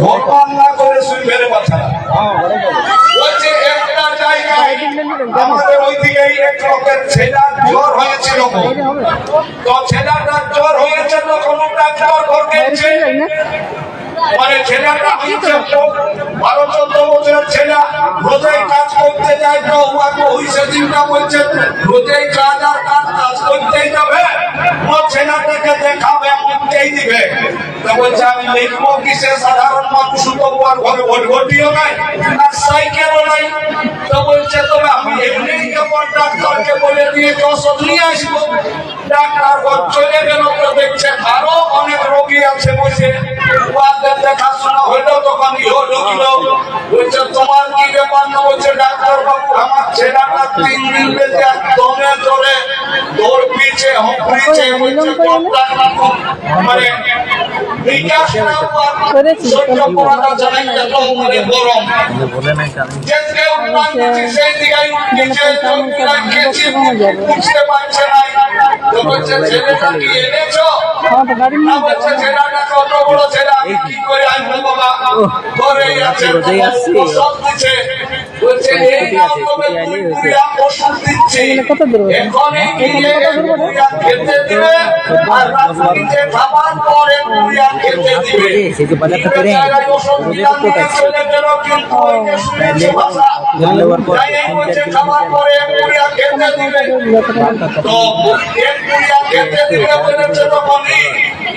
ভগবান না করে সুইফের কথা বলছে একটা জায়গায় আমাদের ওইদিকেই এক লোকের ছেলের জ্বর হয়েছিল। তো ছেলেটার জ্বর হয়েছে তখন ডাক্তার ঘর গেছে মানে ছেলেটা হয়েছে বারো চোদ্দ বছরের ছেলে রোজাই কাজ করতে যায় তো উহাকে ওই সেদিনটা বলছে রোজাই কাজ আর কাজ কাজ করতেই যাবে। ও ছেলেটাকে দেখাবে মনকেই দিবে। তো বলছে আমি লিখব কিসে সাধারণ মানুষ তো উহার ঘরে ভটভটিও নাই আর সাইকেলও নাই। তো বলছে তবে আমি এমনি কেমন ডাক্তারকে বলে দিয়ে ওষুধ নিয়ে আসব। ডাক্তার ঘর চলে গেল তো দেখছে আরও অনেক রোগী আছে বসে। উহাদের দেখাশোনা হইল তখন ইহো ঢুকলো বলছে, তোমার কি ব্যাপার? না বলছে ডাক্তার বাবু আমার ছেলেটা তিন দিন বেঁচে দমে ধরে হপড়িছে বলছে কোনটা মানে এত মানে গরম। যে কেউ কাঁদছে সেই দিকেই নিচে চোখটা খেয়েছি, বুঝতে পারছে না। তো বলছে, ছেলেটা কত বড় ছেলে, কি করে বাবা? আছে, দিচ্ছি। সেই যে বাজারটা করে জায়গায় ওষুধ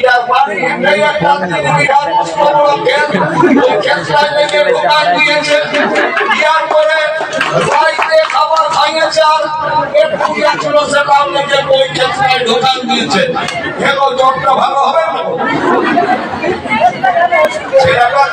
খাবার এই একটা বড় ক্ষেত, ওই লেগে ঢোকান দিয়েছে। খাইয়েছে। এখন জ্বরটা ভালো হবে না? ছেলেটা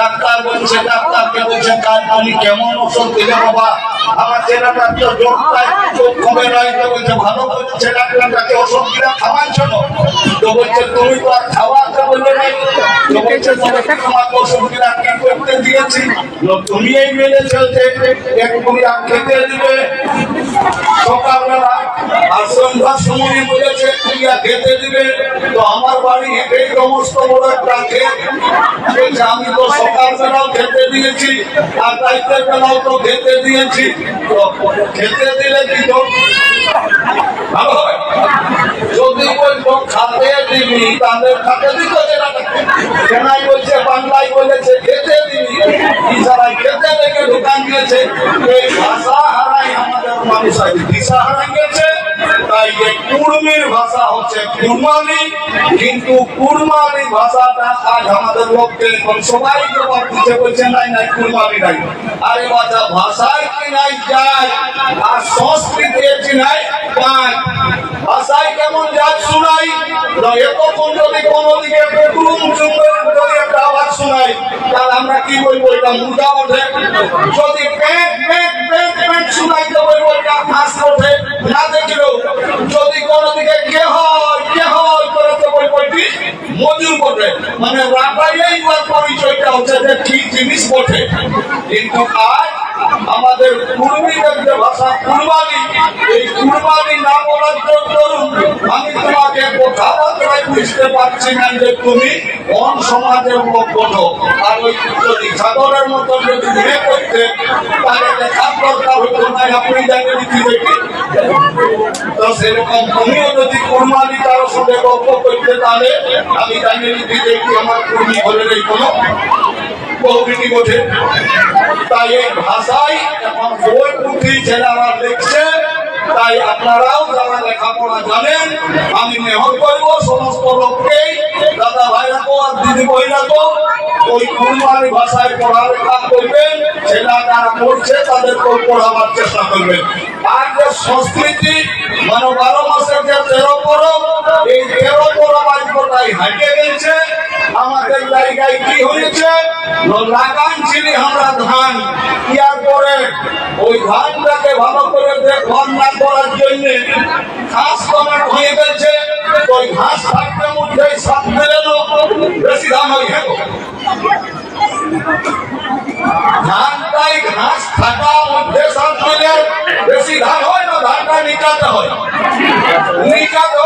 ডাক্তার বলছে, ডাক্তারকে বলছে কাজ বলি কেমন ওষুধ দিলে বাবা? আমার ছেলেটা তো পায় চোখ কমে নয় তো বলছে, ভালো বলছে, ডাক্তারটাকে ওষুধ দিলে খাওয়ার জন্য। তো বলছে, তুমি তো আর খাওয়াতে বললে নাই। করতে দিয়েছি। তুমি এই মেনে চলছে এক পুরিয়া খেতে দিবে। সকালবেলা আর সন্ধ্যার সময় বলেছে পুরিয়া খেতে দিবে। তো আমার বাড়ি এটাই সমস্ত আমি তো সকালবেলাও খেতে দিয়েছি, আর বেলাও তো খেতে দিয়েছি। তো খেতে দিলে কি যদি বলতো খাতে দিবি তাদের খাতে দিত কেনাই বলছে, বাংলায় বলেছে, খেতে দিবি। ইশারায় খেতে দেখে দোকান দিয়েছে এই ভাষা হারাই আমাদের মানুষ আজ দিশা হারাই গেছে, তাই এই কুর্মির ভাষা হচ্ছে কুরমানি। কিন্তু কুরমানি ভাষাটা আজ আমাদের লোককে এখন সবাই জবাব দিচ্ছে বলছে নাই নাই, কুরমানি নাই। আরে বাচ্চা, ভাষায় কি নাই, যায়? আর সংস্কৃতি এটি নাই? পায় ভাষায় কেমন যাক শোনাই। এতক্ষণ যদি কোনো দিকে বেডরুম চুম্বের যদি একটা আওয়াজ শোনাই, তাহলে আমরা কি বলব? এটা মুদা ওঠে। যদি প্যাঁক প্যাঁক প্যাঁক প্যাঁক শোনাই বলব, এটা হাঁস ওঠে। না দেখলেও, যদি কোনো দিকে কে হয় কে হয় করে তো বলব, এটি মজুর বটে। মানে ওর পরিচয়টা হচ্ছে যে কি জিনিস বটে। কিন্তু আজ আমাদের কুর্মীদের যে ভাষা কুরবানি এই কুরবানি না বলার জন্য আমি তোমাকে কথাবার্তায় বুঝতে পারছি না যে তুমি কোন সমাজের লোক বলো আর ওই যদি সাগরের মতো যদি বিয়ে করতে, তাহলে দেখার দরকার হতো না আপনি জানেন কি? দেখি তো সেরকম তুমিও যদি কুরবানি কারও সঙ্গে গল্প করতে তাহলে আমি জানি কি দেখি আমার কুর্মি এই কোনো। বহুবিধি বোঝে তাই এই ভাষায় এখন পুঁথি ছেলেরা লিখছে তাই আপনারাও যারা লেখাপড়া জানেন, আমি মেহর করব সমস্ত লোককেই দাদা ভাইরাকো আর দিদি বইরাকো ওই কুরবানি ভাষায় পড়ালেখা করবেন, সেটা যারা পড়ছে তাদেরকেও পড়াবার চেষ্টা করবেন। আর যে সংস্কৃতি মানে বারো মাসের যে তেরো পরব, এই তেরো পরব আজ গোটাই হাইটে গেছে, আমাদের জায়গায় কি হয়েছে? লাগান ছিলি আমরা ধান। ইয়ার পরে ওই ধানটাকে ভালো করে দেখভাল না করার জন্য ঘাস কমার হয়ে গেছে। ওই ঘাস থাকতে মধ্যে সাপ মেলে বেশি ধান হয়ে গেল ঘাস থাকা মধ্যে সাপ দিলে বেশি ধান হয় না, ধানটা নিকাতে হয়। নিকাতে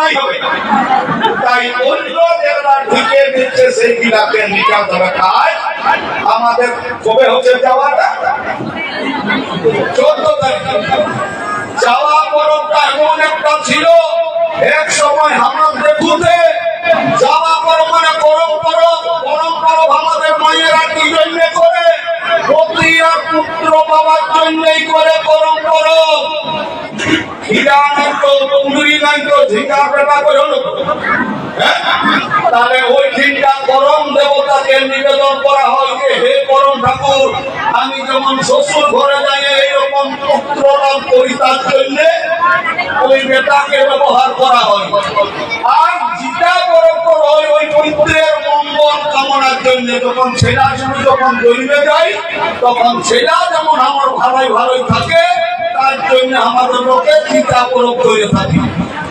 নাই হবে। তাই অন্য দিচ্ছে সেই আমাদের কবে হচ্ছে যাওয়াটা। চোদ্দ তারিখ। যাওয়া পরবটা এমন একটা ছিল, এক সময় আমার দেখুতে যাওয়া পর মানে গরম পরব গরম পরব আমাদের মায়েরা কি জন্য করে? পতি পুত্র পাওয়ার জন্যই করে হ্যাঁ? গরম ঠাকুর, আমি যেমন শ্বশুর ঘরে যাই, এইরকম পুত্র লাভ করি তার জন্য, ওই বেটাকে ব্যবহার করা হয়। আর গরম করা হয় ওই পুত্রের কামনার জন্য যখন ছেলা শুরু যখন জন্মে যায় তখন ছেলা যেমন আমার ভালোই ভালোই থাকে, তার জন্য আমাদের লোকে চিন্তা প্রয়োগ করে থাকি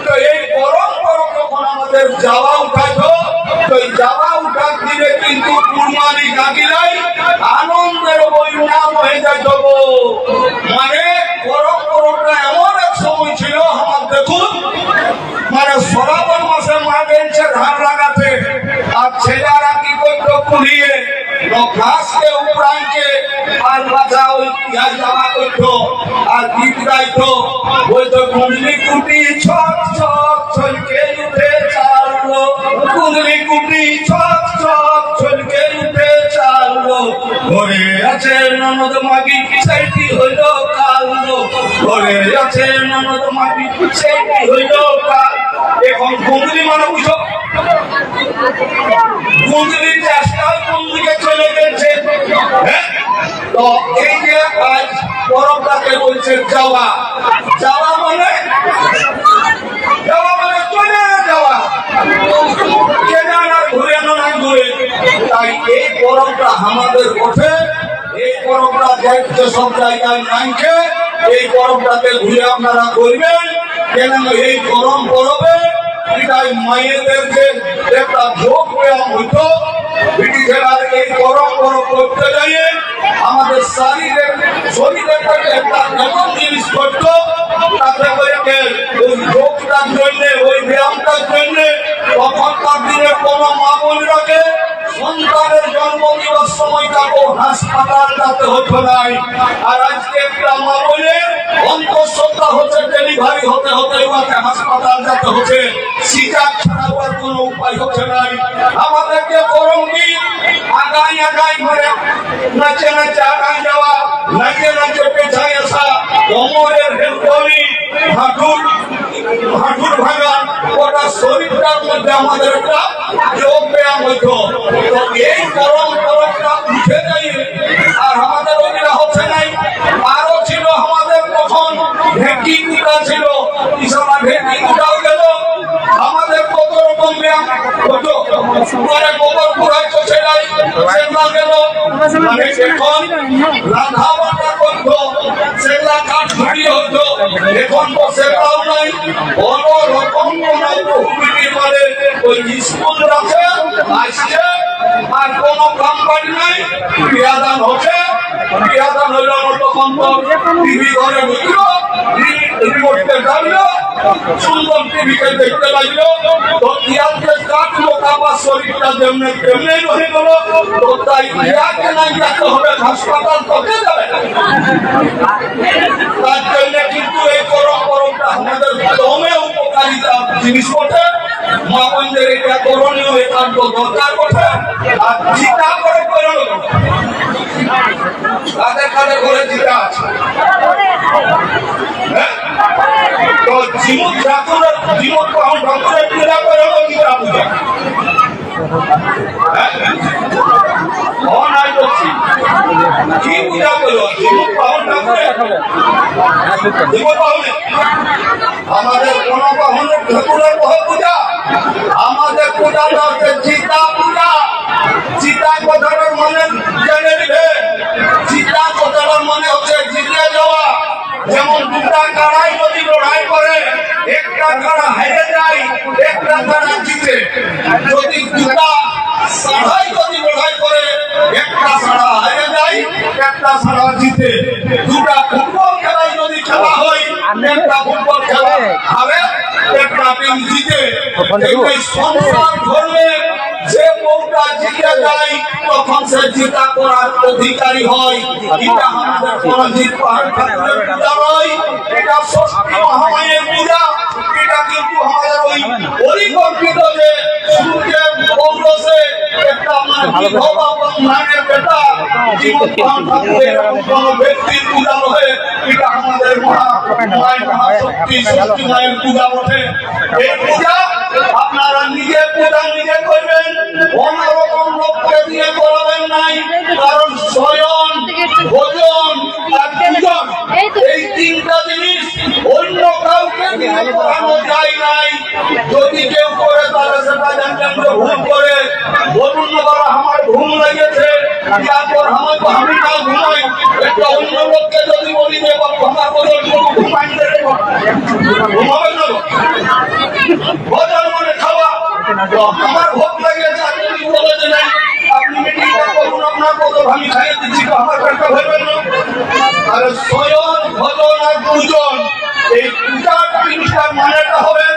তো এই পরম গরম যখন আমাদের যাওয়া উঠাইতো, তো এই যাওয়া উঠার দিনে কিন্তু কুরবানি গাগিলাই আনন্দের বন্যা হয়ে যাইত। মানে ঘাসকে উপরাইকে আর ওই পিঁয়াজ জামা করতো, আর গীত গাইতো। ওই তো কুণ্ডলি কুটি ছক ছক, ছলকে উঠে চাললো কুণ্ডলি কুটি ছক ছক, ছলকে উঠে চাললো ঘরে আছে ননদ মাগি, সেইটি হইল কালো ঘরে আছে ননদ মাগি, সেইটি হইল কাল এখন কুণ্ডলি মানে বুঝো চলে গেছে? হ্যাঁ? তো এই যে মানে? মানে কেনা না, ঘুরে না, ঘুরে। তাই এই পরবটা আমাদের ওঠে এই পরবটা দেখতে সব জায়গায় নাইকে এই পরবটাকে ঘুরে আপনারা করবেন কেন এই গরম পরবে? এটাই মায়েদেরকে একটা যোগ ব্যায়াম হইতো ব্রিটিশেরা এই গরম গরম করতে যাইয়ে আমাদের শরীরের শরীরের থেকে একটা এমন জিনিস করতো, তাতে করে ওই যোগটার জন্য, ওই ব্যায়ামটার জন্য দিবস হাসপাতাল যেতে হতো নাই। আর আজকে একটা মা বোনের অন্তঃসত্ত্বা হচ্ছে ডেলিভারি হতে হতে ওকে হাসপাতাল যেতে হচ্ছে, সিজার ছাড়া ওর কোনো উপায় হচ্ছে নাই। আমাদেরকে গরম দিন, আগাই আগাই করে, নাচে নাচে আগাই যাওয়া, নাচে নাচে পেছায় আসা কোমরের হেলকলি হাঁটুর হাঁটুর ভাঙা ওটা শরীরটার মধ্যে আমাদের একটা যোগ ব্যায়াম হইতো। তো এই গরম গরমটা উঠে যাই আর আমাদের ওগুলা হচ্ছে নাই। আরও ছিল আমাদের তখন ঢেকি কুটা ছিল। ইসবা ঢেকি কুটাও গেল। আমাদের কত রকম ব্যায়াম হতো? পরে গোবর কুড়াইতো সেলাই সেগুলা গেল। মানে এখন রাধা বাটা করতো, সেগুলা কাঠ ঘুরিয়ে হতো। এখন তো সেটাও নাই বড় রকম নাই, প্রকৃতি মানে ওই স্কুল আছে, আসছে, আর কোনো কোম্পানি নাই বিয়াদান হচ্ছে বিয়াদান হইল তখন তো টিভি ঘরে ঢুকলো রিমোটকে ডাললো সুন্দর টিভিকে দেখতে লাগল তো ইয়াকে কাটলো তারপর শরীরটা যেমনি তেমনি রয়ে গেল তো তাই ইয়াকে নাই যেতে হবে হাসপাতাল তোকে যাবে না তার জন্য কিন্তু এই গরম গরমটা আমাদের দমে উপকারিতা জিনিস বটে মা বোনদের এটা করণীয় একান্ত? তো জীবন ঠাকুরের জীবন ঠাকুরের পূজা করে হলো গীতা পূজা হ্যাঁ? ও নাই করছি। কি পূজা করো জীবন পাহন ঠাকুরের দিব তাহলে আমাদের কোন কখনো ঠাকুরের বহু পূজা। আমাদের পূজাটা হচ্ছে চিতা পূজা। চিতা কথাটার মানে জেনে নিবে। চিতা কথাটার মানে হচ্ছে জিতে যাওয়া। যেমন দুটা কারাই যদি লড়াই করে একটা কারা হেরে যায় একটা কারা জিতে। যদি দুটা সাড়াই যদি লড়াই করে একটা সাড়া হেরে যায় একটা সাড়া জিতে। দুটা ফুটবল খেলায় যদি খেলা হয় একটা ফুটবল খেলা হারে জিতে সংসার ধর্মে যে বউটা জিতে যায় তখন সে জিতা করার অধিকারী হয়। এটা আমাদের পরাজিত পাহাড় ঠাকুরের পূজা নয় এটা ষষ্ঠী মহামায়ের পূজা। এটা কিন্তু আমাদের ওই পরিকল্পিত যে সূর্যের আপনারা নিজে পূজা নিজে করবেন অন্যরকম লোককে দিয়ে করাবেন নাই কারণ স্বয়ং ভোজন পূজন এই তিনটা জিনিস অন্য কাউকে করানো যায় নাই। যদি কেউ করে, তাহলে সেটা জানবেন যে ভুল করে। বলুন বাবা, আমার ঘুম লেগেছে। তারপর আমার তো আমি না ঘুমাই একটা অন্য লোককে যদি বলি যে, বাবু আমার ঘুমাই না তো? ভোজন মানে খাওয়া তো আমার লেগেছে আপনি যদি বলে নাই, আপনি বদল আমি খাইয়ে দিচ্ছি আমার পেটটা ভরবেন না। আর স্বয়ং আর পূজন এই দুটা জিনিসটার মানেটা হবে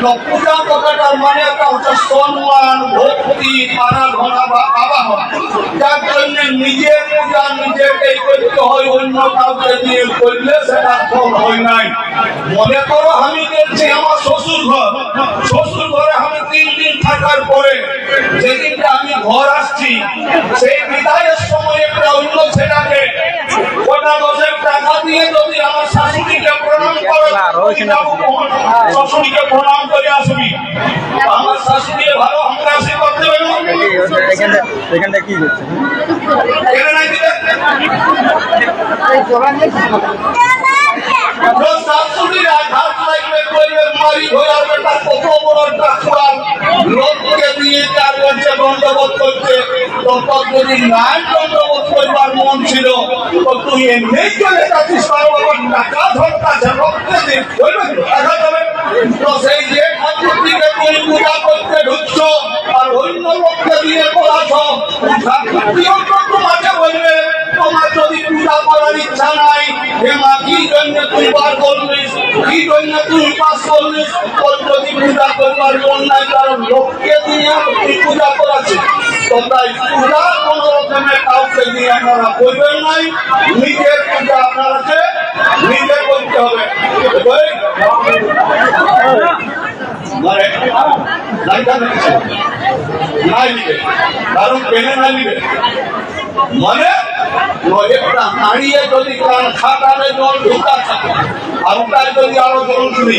তো পূজা কথাটার মানে একটা হচ্ছে সম্মান ভক্তি আরাধনা বা আবাহন। যার জন্য নিজের পূজা নিজেকেই করতে হয় অন্য কাউকে দিয়ে করলে সেটা ফল হয় নাই। মনে করো আমি গেছি আমার শ্বশুর ঘর শ্বশুর ঘরে আমি তিন দিন থাকার পরে যেদিনটা আমি ঘর আসছি সেই বিদায়ের সময় একটা অন্য ছেলেকে ওটা দশের টাকা দিয়ে যদি আমার শাশুড়িকে প্রণাম করে শাশুড়িকে প্রণাম করে আসবি। আমার শাশুড়ি ভালো আশীর্বাদ দেবে না? এখানটা এখানটা কি করছে? শাশুড়ির আঘাত লাগবে করবে মারি ঘোড়ার বেটা কত বড় ডাকুয়ার লোককে দিয়ে চার বছর দণ্ডবোধ করছে। তো তোর যদি নাই দণ্ডবোধ করবার মন ছিল। তো তুই এমনি চলে যাচ্ছিস তার টাকা রক্তে দিন টাকা তো সেই যে ঠাকুরটিকে তুমি পূজা করতে আর অন্য লোককে দিয়ে ঠাকুরটিও তো তোমাকে বলবে তোমার যদি পূজা করার ইচ্ছা নাই, হে মা, কি জন্য তুই বার করলিস? কি জন্য তুই পাস করলিস? তোর যদি পূজা করবার মন নাই, কারণ লোককে দিয়ে তুই পূজা করাচ্ছিস মানে? একটা দাঁড়িয়ে যদি কান খাটালে জল ঢুকা থাকে আর ওটাই যদি আরও জল শুনি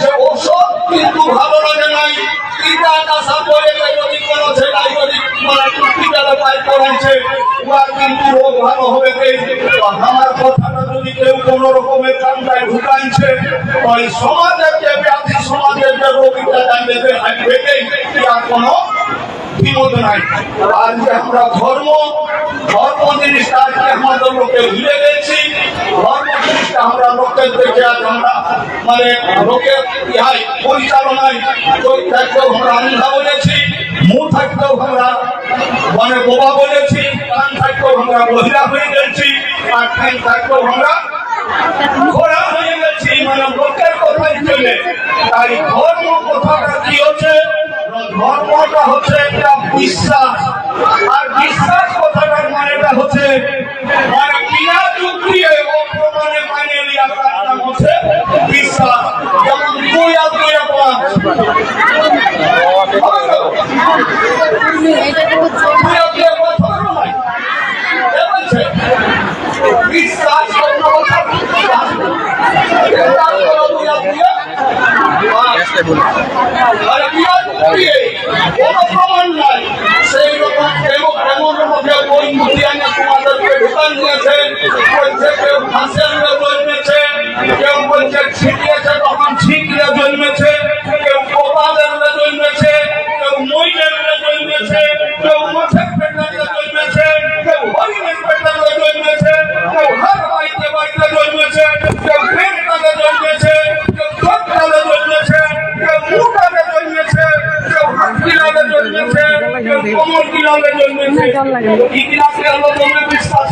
যে ওষুধ কিন্তু ভালো লাগে নাই। টিকা যদি কোনো ছেলাই যদি হসপিটালে পাই কিন্তু রোগ ভালো হবে আমার কথাটা যদি কেউ কোন রকমের কান্দায় ঢুকাইছে, ওই সমাজের যে ব্যাধি, সমাজের যে রোগীটা জানবে যে কোনো বিপদ নাই আর যে আমরা ধর্ম ধর্ম জিনিসটা আজকে আমাদের লোকে ভুলে গেছি। ধর্ম জিনিসটা আমরা লোকের দেখে আজ আমরা মানে লোকের ইহাই পরিচালনায় চোখ থাকতেও আমরা আন্ধা বলেছি, মুখ থাকতেও আমরা মানে বোবা বলেছি, কান থাকতেও আমরা বহিরা হয়ে গেছি, আর ঠ্যাং থাকতেও আমরা ঘোড়া হয়ে গেছি মানে লোকের কথাই চলে। তাই ধর্ম কথাটা কি হচ্ছে? ধর্মটা হচ্ছে একটা বিশ্বাস। আর বিশ্বাস কথাটার মানেটা হচ্ছে আর বিনা যুক্তিয়ে ও প্রমাণে মানে নাম হচ্ছে বিশ্বাস। যেমন দুই আর দুই পাঁচ বিশ্বাস বিশ্বাস। আচ্ছা, তোমাদেরকে ঢুকান দিয়েছে বলছে কেউ ফাঁসের জন্মেছে কেউ বলছে ছিটিয়েছে তখন ছিটিয়ে জন্মেছে কেউ কপালের জন্মেছে কেউ মইলের জন্মেছে কেউ মাছের পেটের জন্মেছে কেউ হরিণের পেটের জন্মেছে কেউ হার বাইতে বাইতে জন্মেছে কেউ পেটটাতে জন্মেছে কেউ ঠোঁটটাতে জন্মেছে কেউ মুখটাতে জন্মেছে কেউ হাত কিনারে জন্মেছে কেউ কোমর কিনারে জন্মেছে কিনারে আল্লাহ তোমরা বিশ্বাস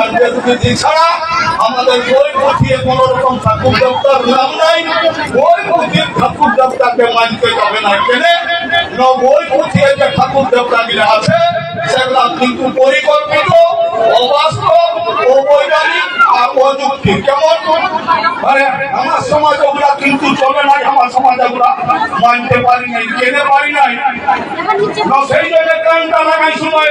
আর ছাড়া আমাদের বই পাঠিয়ে কোন রকম ঠাকুর দেবতার নাম নাই। বই পুঁথির ঠাকুর দেবতাকে মানতে যাবে না কেনে? বই পুঁথিয়ে যে ঠাকুর দেবতা গুলো আছে, সেগুলা কিন্তু পরিকল্পিত, অবাস্তব অবৈজ্ঞানিক আর অযুক্তি কেমন? মানে আমার সমাজ ওগুলা কিন্তু চলে নাই, আমার সমাজ ওগুলা মানতে পারি নাই, কেনে পারি নাই? সেই জন্য কানটা লাগাই সময়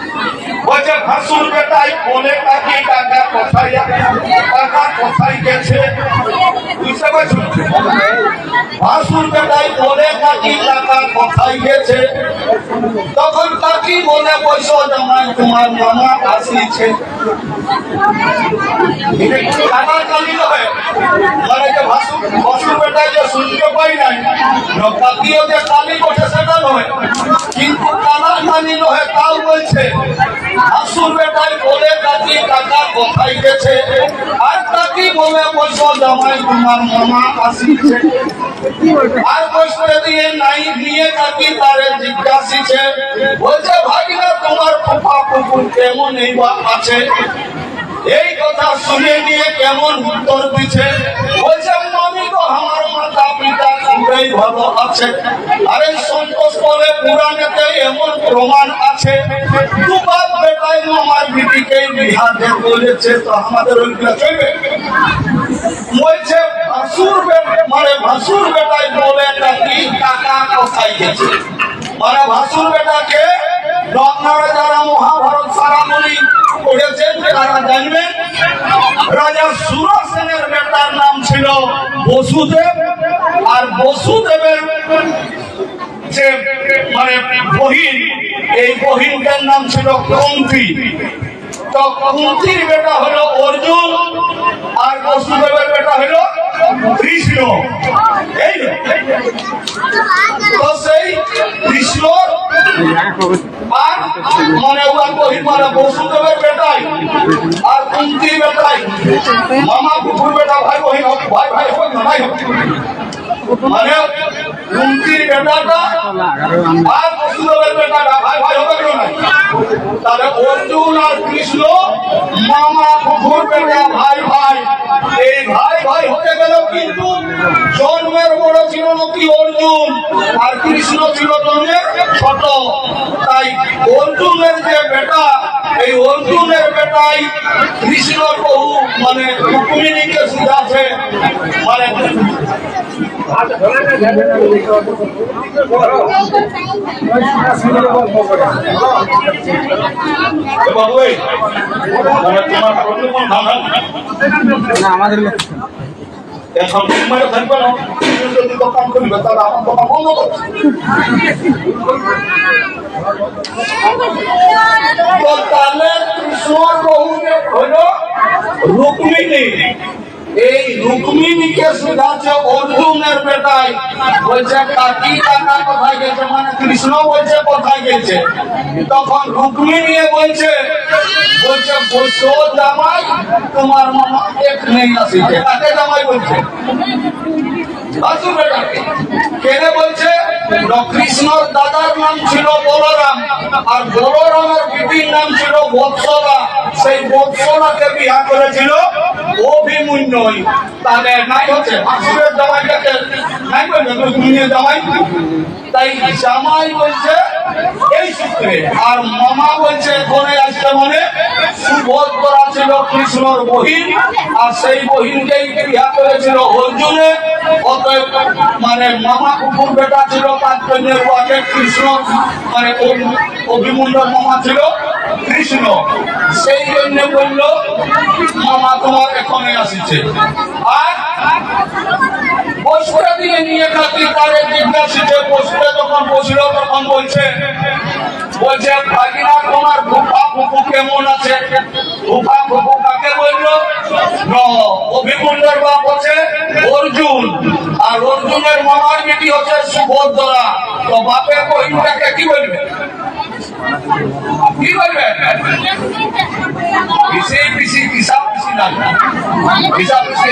বলছে ভাসুর বেটাই বলে কাকি কাকা কোথায় কাকা কোথায় গেছে? বুঝতে পারছ ভাসুর বেটাই বলে কাকি কাকা কোথায় গেছে? তখন কাকি বলে বৈশ জামাই, তোমার মামা আসিছে। কানার কালি নয় মানে যে ভাসুর ভাসুর বেটাই যে শুনতে পাই নাই কাকিও যে কালি বসে সেটা নয়। কিন্তু কানার কালি নয়, তাও বলছে আর দিয়ে নাই জিজ্ঞাসিছে, বলছে তোমার কেমন এই আছে? এই কথা শুনে নিয়ে কেমন উত্তর দিচ্ছে বলছে, মামি তো আমার মাতা পিতা সবাই ভালো আছে। আরে পুরাণেতে এমন প্রমাণ আছে। বাপ বেটাই বিহাতে বলেছে, তো আমাদের ওইগুলো চলবে? বলছে, ভাসুর মানে ভাসুর বেটাই বলে নাকি কাকা কোথায় গেছে? মানে ভাসুর বেটাকে আপনারা যারা মহাভারত পড়েছেন তারা জানবেন রাজা সুরসেনের বেটার নাম ছিল বসুদেব। আর বসুদেবের যে মানে বহিন, এই বহিনটার নাম ছিল কুন্তি। তো কুন্তির বেটা হলো অর্জুন, আর বসুদেবের বেটা হলো কৃষ্ণ। এই তো সেই কৃষ্ণ আর মানে ওয়ান বহিন মানে বসুদেবের বেটাই আর কুন্তির বেটাই। মামা কুকুর বেটা ভাই হোক, ভাই ভাই হোক ভাই হোক। মানে কুন্তির বেটাটা আর বসুদেবের বেটাটা ভাই ভাই হবে কেন নাই? তাহলে অর্জুন আর কৃষ্ণ মামা কুকুর বেটা ভাই ভাই। এই ভাই ভাই হতে গেল কিন্তু জন্মের বড় ছিল নাকি অর্জুন, আর কৃষ্ণ ছিল জন্মের ছোট। তাই অর্জুনের যে বেটা, এই অর্জুনের বেটাই কৃষ্ণর বহু মানে রুক্মিণীকে সুধাছে মানে আমাদের এখন তোমার থাকবে না যদি দোকান খুলবে এই রুক্মিণীকে শুধাচ্ছে অর্জুনের বেটাই বলছে কাকি কাকা কোথায় গেছে? মানে কৃষ্ণ বলছে, কোথায় গেছে? তখন রুক্মিণী বলছে বলছে বসো জামাই, তোমার মামা এক নেই আসিছে কাকে জামাই বলছে। আসুন কেনে বলছে, কৃষ্ণর দাদার নাম ছিল বলরাম, আর বলরামের বিটির নাম ছিল বৎসলা। সেই বৎসলাকে বিয়া করেছিল অভিমন্যই। তাহলে নাই হচ্ছে। আসুরের জামাইটাকে নাই বলবে জামাই। তাই জামাই বলছে, এই সূত্রে। আর মামা বলছে কোনে আসছে মানে সুভদ্রা ছিল কৃষ্ণর বহিন, আর সেই বহিনকেই বিয়া করেছিল অর্জুনে মানে মামা কুকুর বেটা ছিল তার জন্য ওয়াকে কৃষ্ণ মানে অভি- অভিমন্যুর মামা ছিল কৃষ্ণ। সেই জন্য বলল, মামা তোমার এখানে আসিছে। আর বসুরা দিয়ে নিয়ে খাতি তারে জিজ্ঞাসিতে বসুরে যখন বসল, তখন বলছে বলছে ভাগিনা তোমার ফুফা ফুফু কেমন আছে? ফুফা ফুফু কাকে বলল? ন, অভিমন্যুর বাপ হচ্ছে অর্জুন। আর অর্জুনের মামার বেটি হচ্ছে সুভদ্রা। তো বাপের বহিনটাকে কি বলবে? কি বলবে? পিসি পিসা পিসি না পিসা পিসি।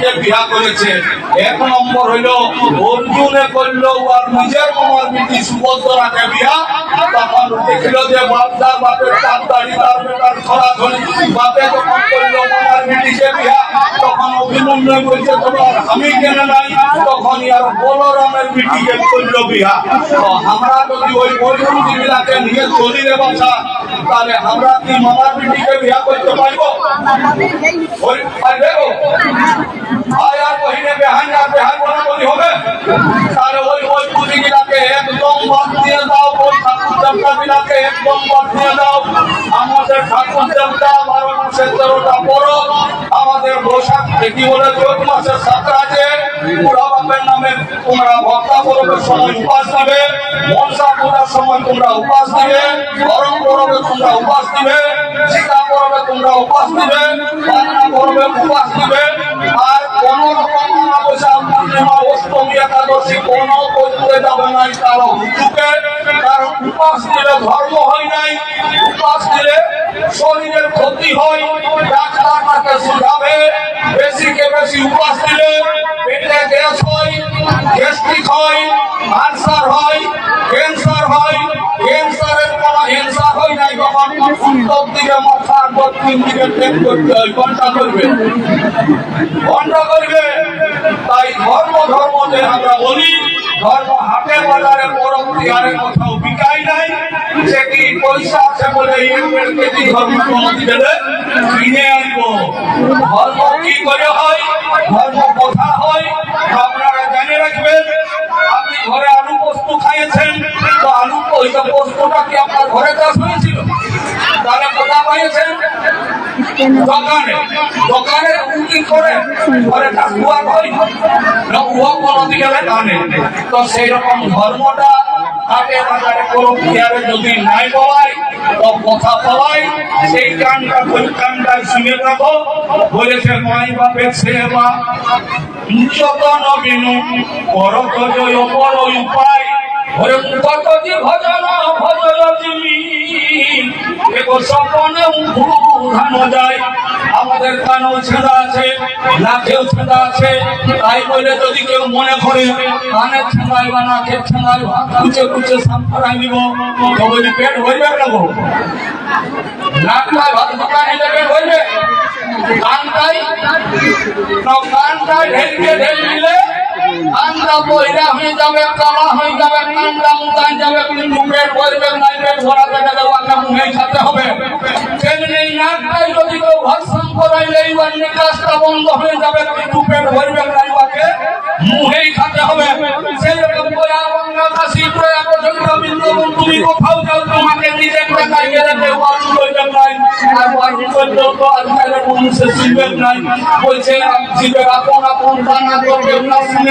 বেটিকে বিয়া করেছে, এক নম্বর হইল অর্জুনে করল আর নিজের মামার বেটি সুভদ্রাকে বিয়া। তখন দেখল যে বাপদার বাপের তার দাড়ি, তার বেটার খরা ধরি বাপে যখন করল মামার বেটিকে বিয়া। তখন অভিমন্যু বলছে তোমার আমি কেন নাই? তখনই আর বলরামের বেটিকে করল তো আমরা যদি ওই দিদিলাকে নিয়ে চলি রে বাছা, তাহলে আমরা কি মামার বেটিকে বিয়া করতে পারব? পারবে আর ওই ওই পুঁজিগুলাকে একদম বাদ দিয়ে দাও, ওই ঠাকুর দেবতাগুলাকে একদম বাদ দিয়ে দাও। আমাদের ঠাকুর দেবতা বারো মাসের তেরোটা পরব আমাদের বৈশাখ কি বলে চৈত মাসের সাত আছে বুড়া বাপের নামে তোমরা ভক্তা পরবের সময় উপাস দিবে মনসা পূজার সময় তোমরা উপাস দিবে গরম পরবে তোমরা উপাস দিবে সীতা পরবে তোমরা উপাস দিবে বাংলা পরবে উপাস দিবে আর কোন রকম অমাবস্যা পূর্ণিমা অষ্টমী একাদশী কোন যাবে নাই কারণ উপাস ধর্ম হয় নাই। উপাস দিলে শরীরের ক্ষতি হয়। ডাক্তার তাকে সুঝাবে বেশি কে বেশি উপাস দিলে পেটে গ্যাস হয় গ্যাস্ট্রিক হয় ক্যান্সার হয় ক্যান্সারের কোনো হিংসা হয় নাই যখন উত্তর দিকে মাথা, দক্ষিণ দিকে টেক করতে হয়, কোনটা করবে? কোনটা করবে? তাই ধর্ম ধর্ম যে আমরা বলি, ধর্ম হাটে বাজারে পরম তিয়ারে কোথাও বিকাই নাই। সে কি পয়সা আছে বলে কেজি কিনে আনব। ধর্ম কি করে হয়? ধর্ম কথা হয়? আলু ওই তো পোস্তটা কি আপনার ঘরে চাষ হয়েছিল? তাহলে কোথা পাইয়েছেন? দোকানে। দোকানে উন্নতি করে ঘরে চাষ হুয়া হয় না উহা কোনো দিকে কানে তো সেই রকম ধর্মটা হাটে বাজারে, কোনো বিহারে যদি নাই পাওয়াই তো কথা পাওয়াই সেই কানটা, ওই কানটা শুনে রাখো। বলেছে, মাই বাপের সেবা যতন বিনু করত জয় পর উপায় ওরে কত যে ভজন ভজন তুমি সপনে উঠানো যায়। আমাদের কানেও ছেঁদা আছে নাকেও ছেঁদা আছে। তাই বলে যদি কেউ মনে করে কানে ছেঁদাই বা নাকে ছেঁদাই ভাত কুচে কুচে সাম্পারাই নিব। তো বলি, পেট ভরবে না গো। ভাত দোকান এলে পেট ভরবে। কানটাই, না কানটাই ঢেলকে ঢেল দিলে কানটা বইরা হয়ে যাবে, কালা হয়ে যাবে কানটা মুদান যাবে কিন্তু পেট ভরবে নাই পেট ভরা পেটে দেওয়াকে মুখে খেতে হবে। তেমনি নাকটাই যদি কেউ ভর্ষণ করাইলে এইবার নিকাশটা বন্ধ হয়ে যাবে কিন্তু পেট ভরবে নাই বাকে মুখেই হবে। সেই রকম করে বাংলা কাশি প্রয়াগ বৃন্দাবন তুমি কোথাও যাও, তোমাকে নিজের টাকায় গেলে কেউ বাড়ি করবে নাই। আর বাড়ি পর্যন্ত আজকালের মানুষের শিবের নাই। বলছে শিবের আপন আপন দানা করবে না শুনে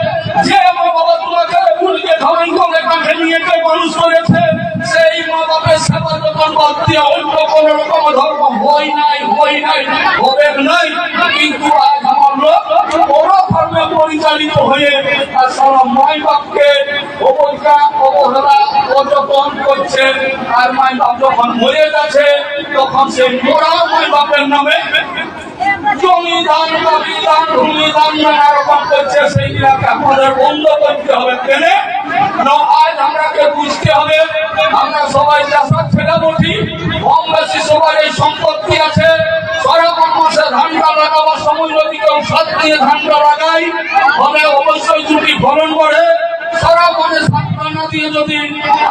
পরিচালিত হয়ে মাই বাপকে অবজ্ঞা, অবহেলা করছে। আর মাই বাপ যখন মরে গেছে, তখন সেই মোড়া মাই বাপের নামে জমি দান বাড়ি দান ভূমি নানা রকম করছে। সেইগুলাকে আমাদের বন্ধ করতে হবে। কেনে? আজ আমরাকে বুঝতে হবে। আমরা সবাই চাষার ছেলে বটি। কম বেশি সবার এই সম্পত্তি আছে। সরকার মাসে ধানটা লাগাবার সময় যদি কেউ সাত দিয়ে ধানটা লাগাই। তবে অবশ্যই দুটি ফলন করে সারা মানে সাতটা না দিয়ে যদি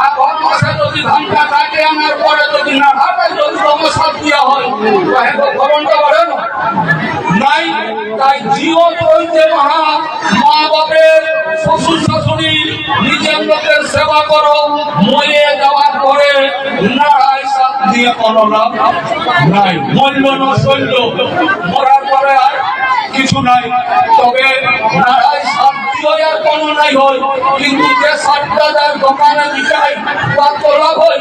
আগর মাসে যদি ধানটা কাটে, আনার পরে যদি না কাটায় যদি তোমার সাত দেওয়া হয় ফলনটা বাড়ে না। নাই, তাই জিও রয়েছে মহা মা বাপের শ্বশুর শাশুড়ি নিজের লোকের সেবা করো মরে যাওয়ার পরে নারায় সাত দিয়ে কোনো লাভ নাই। মূল্য না শৈল্য মরার পরে আর কিছু নাই। তবে নারায় সাত আর কোনো নাই হয়, কিন্তু যে সাতটা দোকানে বিকায় তার তো লাভ হয়।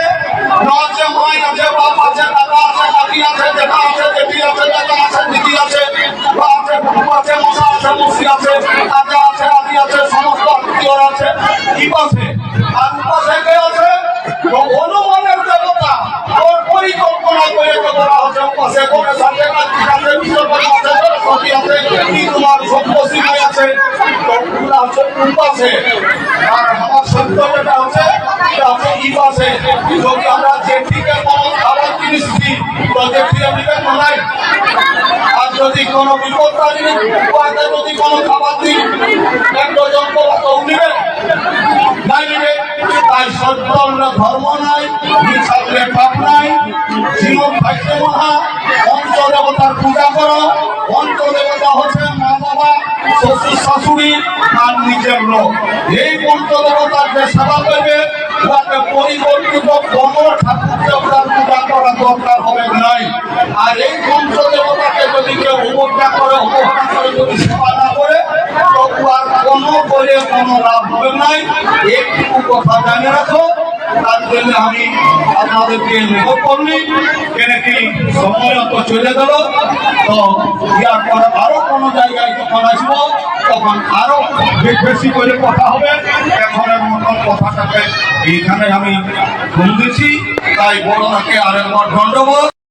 আছে মাই আছে বাপ আছে কাকা আছে কাকি আছে, জেঠা আছে, জেঠি আছে, দাদা আছে, দিদি আছে আছে ফুফু আছে, মশা আছে, মুসি আছে, কাকা আছে, আদি আছে, সমস্ত আত্মীয় আছে। কি পাশে? আর পাশে কে আছে? তো অনুমানের দেবতা। ওর পরিকল্পনা আর আমার সত্য যেটা হচ্ছে হচ্ছে ই পাশে। যদি আমরা জেঠিকে কোনো খাবার জিনিস দিই তো জেঠিকে দিবে নাই আর যদি কোনো বিপদ আসে উহাকে যদি কোনো খাবার দিই এক ডজন তো নিবে নাই ধর্ম নাই মিছালে পাপ নাই। জীবন ভাইতে মহা পঞ্চ দেবতার পূজা করো। পঞ্চ দেবতা হচ্ছে মা বাবা, শ্বশুর শাশুড়ি, আর নিজের লোক। এই পঞ্চ দেবতার যে সেবা করবে পরিবর্তিত কোনো দরকার হবে নাই। আর এই মন্ত্র দেবতাকে যদি কেউ করে না করে আর কোনো কোনো লাভ হবে নাই। একটু কথা জানে রাখো। তার জন্য আমি আপনাদেরকে নিয়োগ করলি সময় তো চলে গেল তো ইয়ার আরও কোনো জায়গায় যখন আসব তখন আরও বেশি করে কথা হবে। এখনের মতন কথাটাকে এখানে আমি দিচ্ছি তাই বড় আরেকবার ধন্যবাদ।